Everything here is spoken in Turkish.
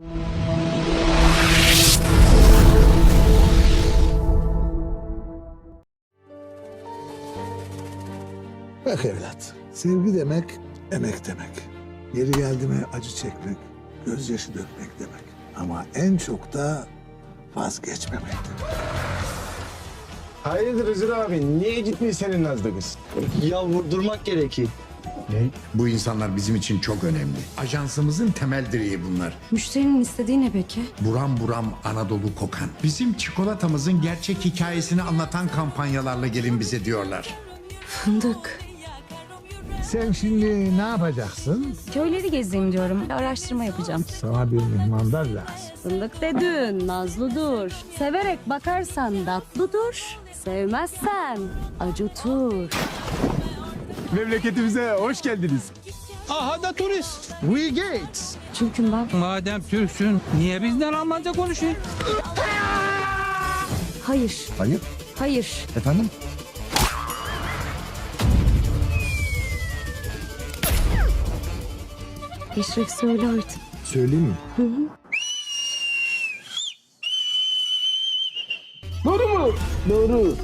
Bak evlat, sevgi demek emek demek. Yeri geldi mi acı çekmek, gözyaşı dökmek demek. Ama en çok da vazgeçmemek demek. Hayırdır Hızır abi? Niye gitmiyor senin Nazlı kız? Ya vurdurmak gerekir. Bu insanlar bizim için çok önemli. Ajansımızın temel direği bunlar. Müşterinin istediği ne peki? Buram buram Anadolu kokan. Bizim çikolatamızın gerçek hikayesini anlatan kampanyalarla gelin bize diyorlar. Fındık. Sen şimdi ne yapacaksın? Köyleri gezeyim diyorum. Araştırma yapacağım. Sana bir mihmandar lazım. Fındık dedin, nazlı dur. Severek bakarsan tatlı dur. Sevmezsen acıtır. Memleketimize hoş geldiniz. Aha da turist. We Gates. Çünkü ben Madem Türksün niye bizden Almanca konuşuyorsun? hayır, Hayır. hayır. Efendim? Eşref söyle artık. Söyleyeyim mi? Doğru mu? Doğru.